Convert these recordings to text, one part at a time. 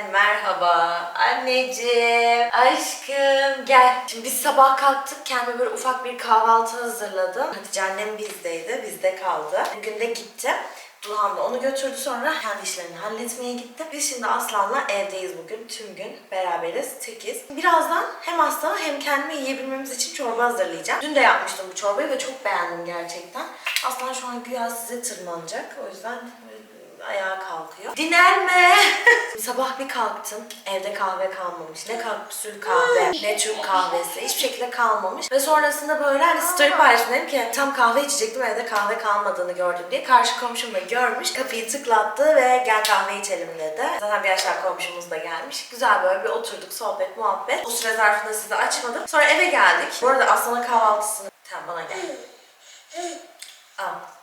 herkese merhaba. Anneciğim, aşkım gel. Şimdi biz sabah kalktık. Kendime böyle ufak bir kahvaltı hazırladım. Hatice annem bizdeydi. Bizde kaldı. Bugün de gitti. Duhan da onu götürdü sonra kendi işlerini halletmeye gitti. Biz şimdi Aslan'la evdeyiz bugün. Tüm gün beraberiz. Tekiz. Birazdan hem Aslan'a hem kendime yiyebilmemiz için çorba hazırlayacağım. Dün de yapmıştım bu çorbayı ve çok beğendim gerçekten. Aslan şu an güya size tırmanacak. O yüzden ayağa kalkıyor. Dinlenme! Sabah bir kalktım. Evde kahve kalmamış. Ne kapsül kahve, ne Türk kahvesi. Hiçbir şekilde kalmamış. Ve sonrasında böyle hani story paylaştım. Dedim ki tam kahve içecektim evde kahve kalmadığını gördüm diye. Karşı komşum da görmüş. Kapıyı tıklattı ve gel kahve içelim dedi. Zaten bir aşağı komşumuz da gelmiş. Güzel böyle bir oturduk sohbet muhabbet. O süre zarfında sizi açmadım. Sonra eve geldik. Bu arada Aslan'a kahvaltısını... Tamam bana gel. Al.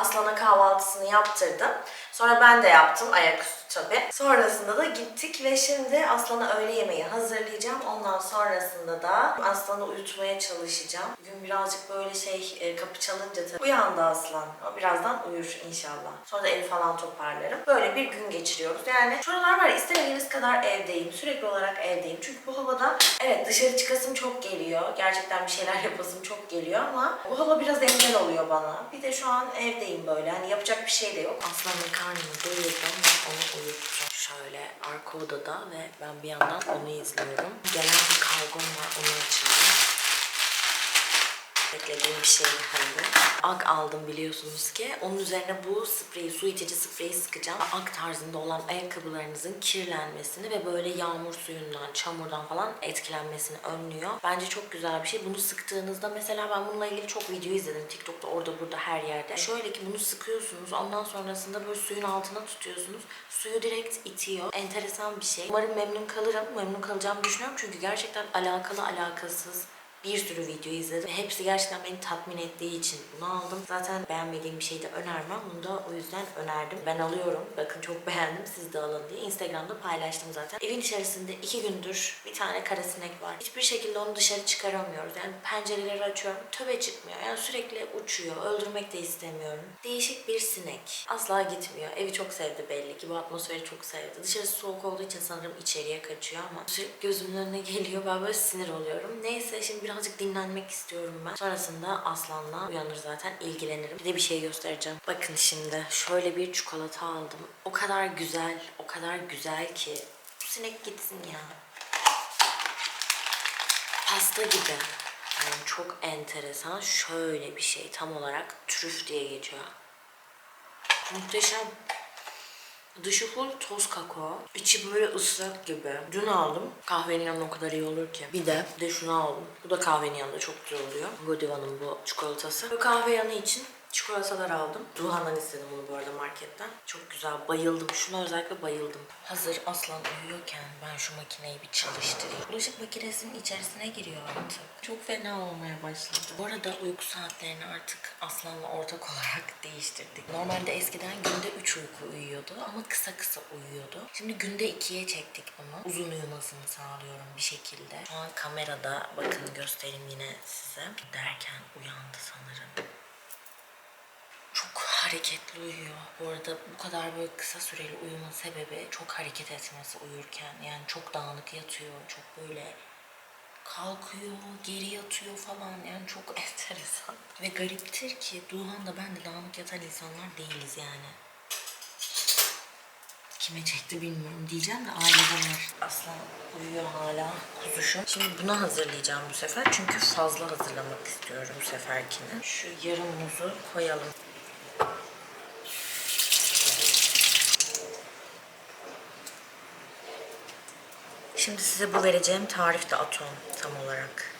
Aslan'a kahvaltısını yaptırdım. Sonra ben de yaptım ayaküstü tabii. Sonrasında da gittik ve şimdi Aslan'a öğle yemeği hazırlayacağım. Ondan sonrasında da Aslan'ı uyutmaya çalışacağım. Bugün birazcık böyle şey e, kapı çalınca tabii uyandı Aslan. O birazdan uyur inşallah. Sonra da evi falan toparlarım. Böyle bir gün geçiriyoruz. Yani şuralar var ya, istemediğiniz kadar evdeyim. Sürekli olarak evdeyim. Çünkü bu havada evet dışarı çıkasım çok geliyor. Gerçekten bir şeyler yapasım çok geliyor ama bu hava biraz engel oluyor bana. Bir de şu an evdeyim böyle. Hani yapacak bir şey de yok. Aslanın karnını doyurdum onu uyuttum. Şöyle arka odada ve ben bir yandan onu izliyorum. Gelen bir kargom var onu açacağım. Beklediğim bir şey geldi. Ak aldım biliyorsunuz ki. Onun üzerine bu spreyi, su içici spreyi sıkacağım. Ak tarzında olan ayakkabılarınızın kirlenmesini ve böyle yağmur suyundan, çamurdan falan etkilenmesini önlüyor. Bence çok güzel bir şey. Bunu sıktığınızda mesela ben bununla ilgili çok video izledim. TikTok'ta orada burada her yerde. Şöyle ki bunu sıkıyorsunuz. Ondan sonrasında böyle suyun altına tutuyorsunuz. Suyu direkt itiyor. Enteresan bir şey. Umarım memnun kalırım. Memnun kalacağımı düşünüyorum. Çünkü gerçekten alakalı alakasız bir sürü video izledim. Hepsi gerçekten beni tatmin ettiği için bunu aldım. Zaten beğenmediğim bir şey de önermem. Bunu da o yüzden önerdim. Ben alıyorum. Bakın çok beğendim. Siz de alın diye. Instagram'da paylaştım zaten. Evin içerisinde iki gündür bir tane kara sinek var. Hiçbir şekilde onu dışarı çıkaramıyoruz. Yani pencereleri açıyorum. Töbe çıkmıyor. Yani sürekli uçuyor. Öldürmek de istemiyorum. Değişik bir sinek. Asla gitmiyor. Evi çok sevdi belli ki. Bu atmosferi çok sevdi. Dışarısı soğuk olduğu için sanırım içeriye kaçıyor ama sürekli gözümün önüne geliyor. Ben böyle sinir oluyorum. Neyse şimdi birazcık dinlenmek istiyorum ben. Sonrasında Aslan'la uyanır zaten ilgilenirim. Bir de bir şey göstereceğim. Bakın şimdi şöyle bir çikolata aldım. O kadar güzel, o kadar güzel ki. Bu sinek gitsin ya. Pasta gibi. Yani çok enteresan. Şöyle bir şey. Tam olarak trüf diye geçiyor. Muhteşem. Dışı full toz kakao. içi böyle ıslak gibi. Dün aldım. Kahvenin yanında o kadar iyi olur ki. Bir de, bir de şunu aldım. Bu da kahvenin yanında çok güzel oluyor. Godiva'nın bu çikolatası. Ve kahve yanı için çikolatalar aldım. Duhan'dan istedim bunu bu arada marketten. Çok güzel. Bayıldım. Şuna özellikle bayıldım. Hazır Aslan uyuyorken ben şu makineyi bir çalıştırayım. Bulaşık makinesinin içerisine giriyor artık. Çok fena olmaya başladı. Bu arada uyku saatlerini artık Aslan'la ortak olarak değiştirdik. Normalde eskiden günde 3 uyku uyuyordu ama kısa kısa uyuyordu. Şimdi günde 2'ye çektik bunu. Uzun uyumasını sağlıyorum bir şekilde. Şu an kamerada bakın göstereyim yine size. Derken uyandı sanırım hareketli uyuyor. Bu arada bu kadar böyle kısa süreli uyuma sebebi çok hareket etmesi uyurken. Yani çok dağınık yatıyor, çok böyle kalkıyor, geri yatıyor falan. Yani çok enteresan. Ve gariptir ki Duhan da ben de dağınık yatan insanlar değiliz yani. Kime çekti bilmiyorum diyeceğim de ailede var. Aslan uyuyor hala kuzuşum. Şimdi bunu hazırlayacağım bu sefer. Çünkü fazla hazırlamak istiyorum bu seferkini. Şu yarım muzu koyalım. Şimdi size bu vereceğim tarif de atom tam olarak.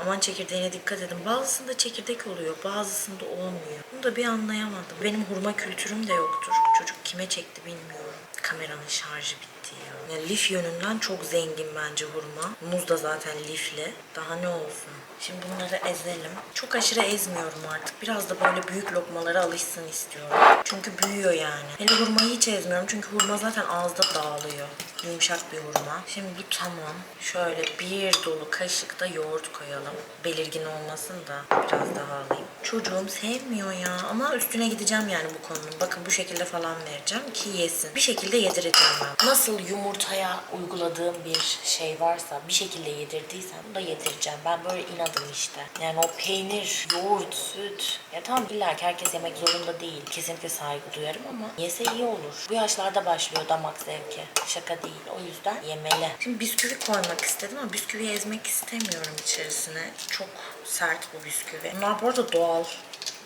Aman çekirdeğine dikkat edin. Bazısında çekirdek oluyor, bazısında olmuyor. Bunu da bir anlayamadım. Benim hurma kültürüm de yoktur. Çocuk kime çekti bilmiyorum. Kameranın şarjı bitti. Ya. Yani lif yönünden çok zengin bence hurma. Muz da zaten lifli. Daha ne olsun. Şimdi bunları ezelim. Çok aşırı ezmiyorum artık. Biraz da böyle büyük lokmalara alışsın istiyorum. Çünkü büyüyor yani. Hele hurmayı hiç ezmiyorum. Çünkü hurma zaten ağızda dağılıyor. Yumuşak bir hurma. Şimdi bu tamam. Şöyle bir dolu kaşık da yoğurt koyalım. Belirgin olmasın da biraz daha alayım. Çocuğum sevmiyor ya. Ama üstüne gideceğim yani bu konunun. Bakın bu şekilde falan vereceğim ki yesin. Bir şekilde yedireceğim ben. Nasıl yumurtaya uyguladığım bir şey varsa bir şekilde yedirdiysem bunu da yedireceğim. Ben böyle inadım işte. Yani o peynir, yoğurt, süt. Ya tamam illa ki herkes yemek zorunda değil. Kesinlikle saygı duyarım ama yese iyi olur. Bu yaşlarda başlıyor damak zevki. Şaka değil. O yüzden yemeli. Şimdi bisküvi koymak istedim ama bisküvi ezmek istemiyorum içerisine. Çok sert bu bisküvi. Bunlar bu arada doğal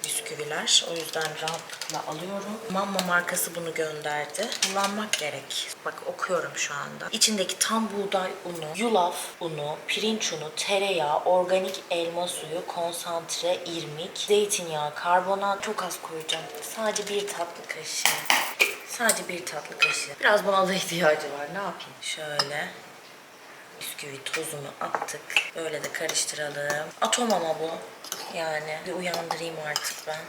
bisküviler. O yüzden rahatlıkla alıyorum. Mamma markası bunu gönderdi. Kullanmak gerek. Bak okuyorum şu anda. İçindeki tam buğday unu, yulaf unu, pirinç unu, tereyağı, organik elma suyu, konsantre, irmik, zeytinyağı, karbonat çok az koyacağım. Sadece bir tatlı kaşığı. Sadece bir tatlı kaşığı. Biraz buna da ihtiyacı var. Ne yapayım? Şöyle bisküvi tozunu attık. Böyle de karıştıralım. Atom ama bu. Yani bir uyandırayım artık ben.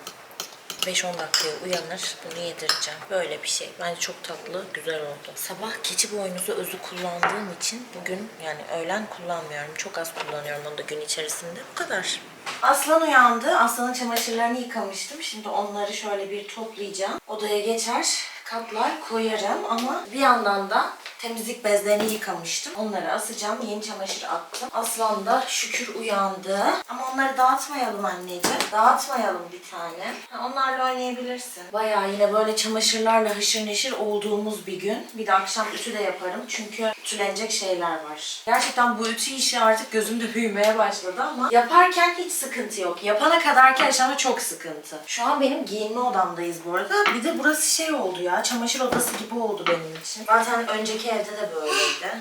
5-10 dakikaya uyanır. Bunu yedireceğim. Böyle bir şey. Bence çok tatlı, güzel oldu. Sabah keçi boynuzu özü kullandığım için bugün yani öğlen kullanmıyorum. Çok az kullanıyorum onu da gün içerisinde. Bu kadar. Aslan uyandı. Aslanın çamaşırlarını yıkamıştım. Şimdi onları şöyle bir toplayacağım. Odaya geçer, katlar koyarım ama bir yandan da temizlik bezlerini yıkamıştım. Onları asacağım. Yeni çamaşır attım. Aslan da şükür uyandı. Ama onları dağıtmayalım anneciğim. Dağıtmayalım bir tane. Ha, onlarla oynayabilirsin. Bayağı yine böyle çamaşırlarla hışır neşir olduğumuz bir gün. Bir de akşam ütü de yaparım. Çünkü ütülenecek şeyler var. Gerçekten bu ütü işi artık gözümde büyümeye başladı ama yaparken hiç sıkıntı yok. Yapana kadarki aşama çok sıkıntı. Şu an benim giyinme odamdayız bu arada. Bir de burası şey oldu ya. Çamaşır odası gibi oldu benim için. Zaten önceki evde de böyleydi.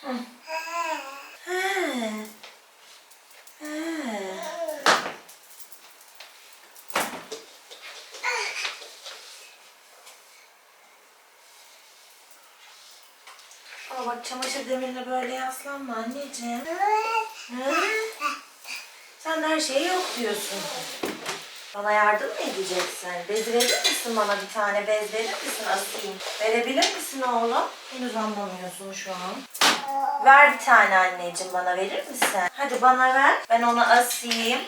Hı. Ama bak çamaşır demirine böyle yaslanma anneciğim. Hı? Sen her şeye yok diyorsun. Bana yardım mı edeceksin? Bez verir misin bana bir tane bez verir misin asayım? Verebilir misin oğlum? Henüz anlamıyorsun şu an. Ver bir tane anneciğim bana verir misin? Hadi bana ver. Ben onu asayım.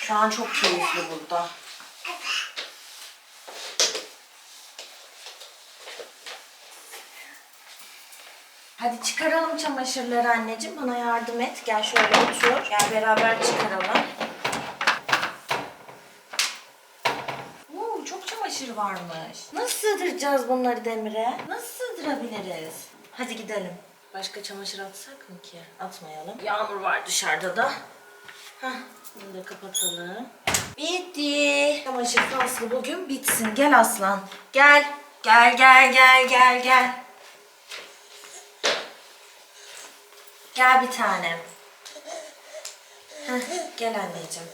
Şu an çok keyifli burada. Hadi çıkaralım çamaşırları anneciğim. Bana yardım et. Gel şöyle otur. Gel beraber çıkaralım. Oo, çok çamaşır varmış. Nasıl sığdıracağız bunları demire? Nasıl sığdırabiliriz? Hadi gidelim. Başka çamaşır atsak mı ki? Atmayalım. Yağmur var dışarıda da. Hah, bunu da kapatalım. Bitti. Çamaşır faslı bugün bitsin. Gel aslan. Gel. Gel gel gel gel gel. Gel bir tanem. Heh, gel anneciğim.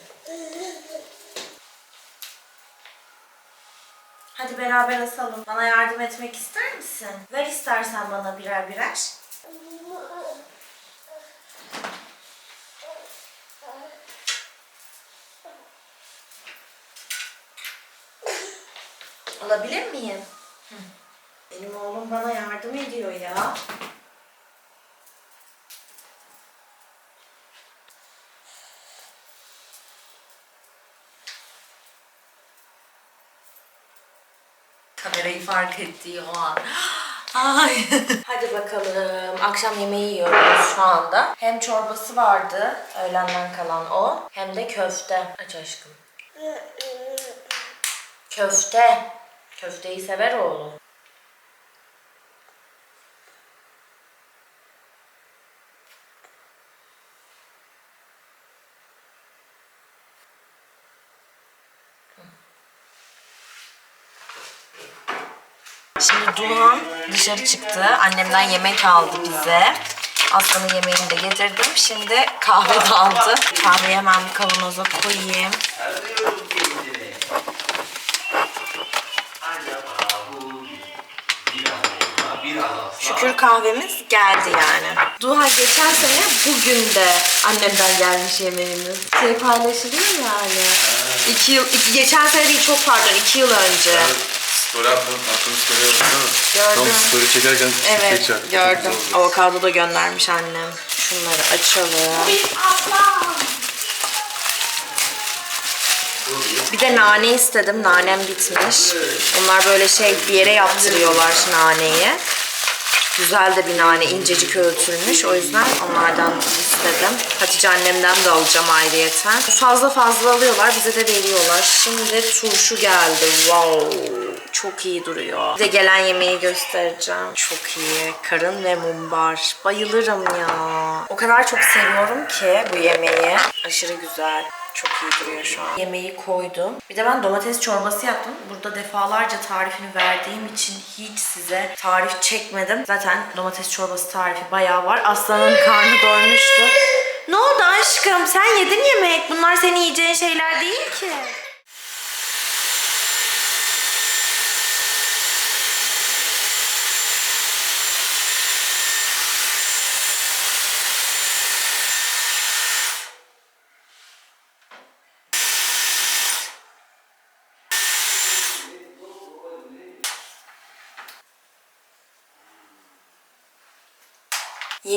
Hadi beraber asalım. Bana yardım etmek ister misin? Ver istersen bana birer birer. Alabilir miyim? Benim oğlum bana yardım ediyor ya. Kamerayı fark ettiği o an. Ay. Hadi bakalım. Akşam yemeği yiyoruz şu anda. Hem çorbası vardı, öğlenden kalan o. Hem de köfte. Aç aşkım. Köfte. Köfteyi sever oğlum. Şimdi Duhan dışarı çıktı. Annemden yemek aldı bize. Aslanın yemeğini de yedirdim. Şimdi kahve de aldı. Kahveyi hemen kavanoza koyayım. Şükür kahvemiz geldi yani. Duha geçen sene bugün de annemden gelmiş yemeğimiz. Şey paylaşılıyor yani. İki yıl, iki, geçen sene değil çok pardon iki yıl önce. Story attın, attın story'e baksana. Gördüm. Tam story çekerken Evet çek çak. gördüm. Avokado da göndermiş annem. Şunları açalım. Bir de nane istedim. Nanem bitmiş. Bunlar böyle şey bir yere yaptırıyorlar naneyi. Güzel de bir nane incecik öğütülmüş. O yüzden onlardan istedim. Hatice annemden de alacağım ayrıyeten. Fazla fazla alıyorlar. Bize de veriyorlar. Şimdi turşu geldi. Wow. Çok iyi duruyor. Size gelen yemeği göstereceğim. Çok iyi. Karın ve mumbar. Bayılırım ya. O kadar çok seviyorum ki bu yemeği. Aşırı güzel. Çok iyi duruyor şu an. Yemeği koydum. Bir de ben domates çorbası yaptım. Burada defalarca tarifini verdiğim için hiç size tarif çekmedim. Zaten domates çorbası tarifi bayağı var. Aslanın karnı doymuştu. Ne oldu aşkım? Sen yedin yemek. Bunlar senin yiyeceğin şeyler değil ki.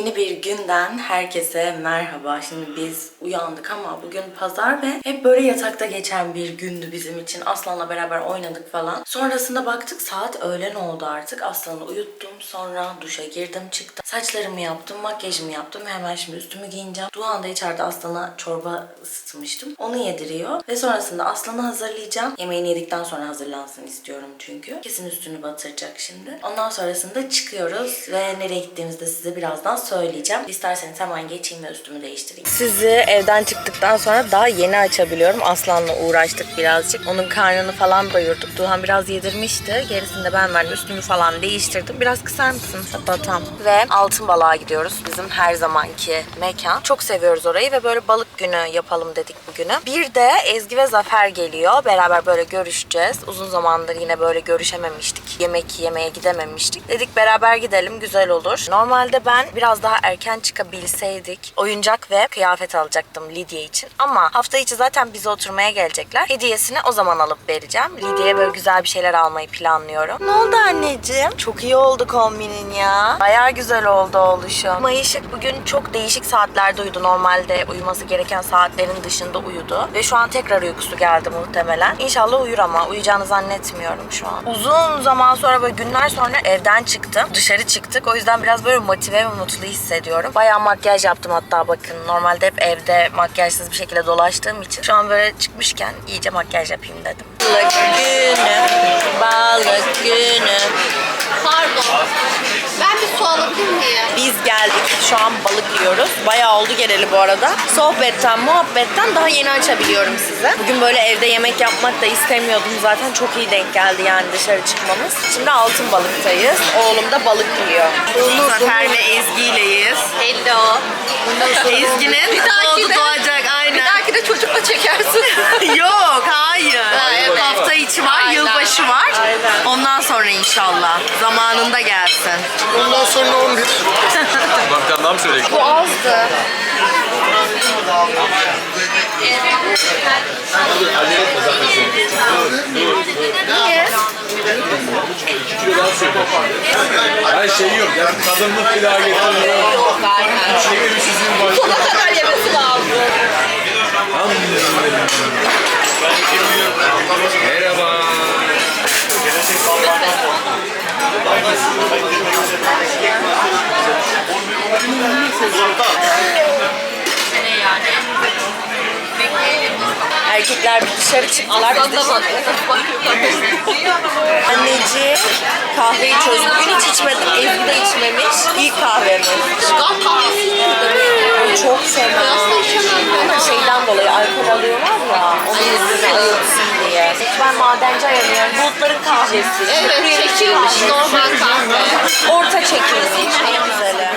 Yeni bir günden herkese merhaba. Şimdi biz uyandık ama bugün pazar ve hep böyle yatakta geçen bir gündü bizim için. Aslan'la beraber oynadık falan. Sonrasında baktık saat öğlen oldu artık. Aslan'ı uyuttum. Sonra duşa girdim çıktım. Saçlarımı yaptım, makyajımı yaptım. Hemen şimdi üstümü giyineceğim. Duhan da içeride Aslan'a çorba ısıtmıştım. Onu yediriyor. Ve sonrasında Aslan'ı hazırlayacağım. Yemeğini yedikten sonra hazırlansın istiyorum çünkü. Kesin üstünü batıracak şimdi. Ondan sonrasında çıkıyoruz ve nereye gittiğimizde size birazdan söyleyeceğim. İsterseniz hemen geçeyim ve üstümü değiştireyim. Sizi evden çıktıktan sonra daha yeni açabiliyorum. Aslan'la uğraştık birazcık. Onun karnını falan doyurduk. Duhan biraz yedirmişti. Gerisini de ben verdim. Üstümü falan değiştirdim. Biraz kısar mısın? Batam. Ve Altın Balığa gidiyoruz. Bizim her zamanki mekan. Çok seviyoruz orayı ve böyle balık günü yapalım dedik bugünü. Bir de Ezgi ve Zafer geliyor. Beraber böyle görüşeceğiz. Uzun zamandır yine böyle görüşememiştik. Yemek yemeye gidememiştik. Dedik beraber gidelim güzel olur. Normalde ben biraz daha erken çıkabilseydik oyuncak ve kıyafet alacaktım Lidya için. Ama hafta içi zaten bize oturmaya gelecekler. Hediyesini o zaman alıp vereceğim. Lidya'ya böyle güzel bir şeyler almayı planlıyorum. Ne oldu anneciğim? Çok iyi oldu kombinin ya. Bayağı güzel oldu oluşum. Mayışık bugün çok değişik saatlerde uyudu. Normalde uyuması gereken saatlerin dışında uyudu. Ve şu an tekrar uykusu geldi muhtemelen. İnşallah uyur ama uyuyacağını zannetmiyorum şu an. Uzun zaman sonra böyle günler sonra evden çıktım. Dışarı çıktık. O yüzden biraz böyle motive ve mutlu hissediyorum. Bayağı makyaj yaptım hatta bakın. Normalde hep evde makyajsız bir şekilde dolaştığım için. Şu an böyle çıkmışken iyice makyaj yapayım dedim. Balık günü, balık günü. Pardon. Ben bir su alabilir miyim? Biz geldik. Şu an balık yiyoruz. Bayağı oldu geleli bu arada. Sohbetten, muhabbetten daha yeni açabiliyorum size. Bugün böyle evde yemek yapmak da istemiyordum zaten. Çok iyi denk geldi yani dışarı çıkmamız. Şimdi altın balıktayız. Oğlum da balık yiyor. Zafer ve Ezgi ileyiz. Hello. Ezgi'nin Bir doğacak aynen. De çocukla çekersin. Yok hayır. Ha, evet. Hafta içi var, Aynen. yılbaşı var. Ondan sonra inşallah. Zamanında gelsin. Ondan sonra 11. Bak tane daha mı söyleyeyim? Bu azdı. Niye? Her şey yok. Kadınlık bir daha getirmiyor. Yok aynen. Şeker sizin var. Sona kadar yemesi lazım. Merhaba. Erkekler bir dışarı çıktılar. Da bak. Anneciğim kahveyi çözdüm. Bugün hiç içmedim. Evde de içmemiş. İlk kahvesi Ay, Çok içemem Ama şeyden dolayı alkol alıyorlar ya. Onun yüzünden ayılsın diye. Ben madenci ayarlıyorum. Bulutların kahvesi. Evet çekilmiş normal kahve. Orta çekilmiş. En güzeli.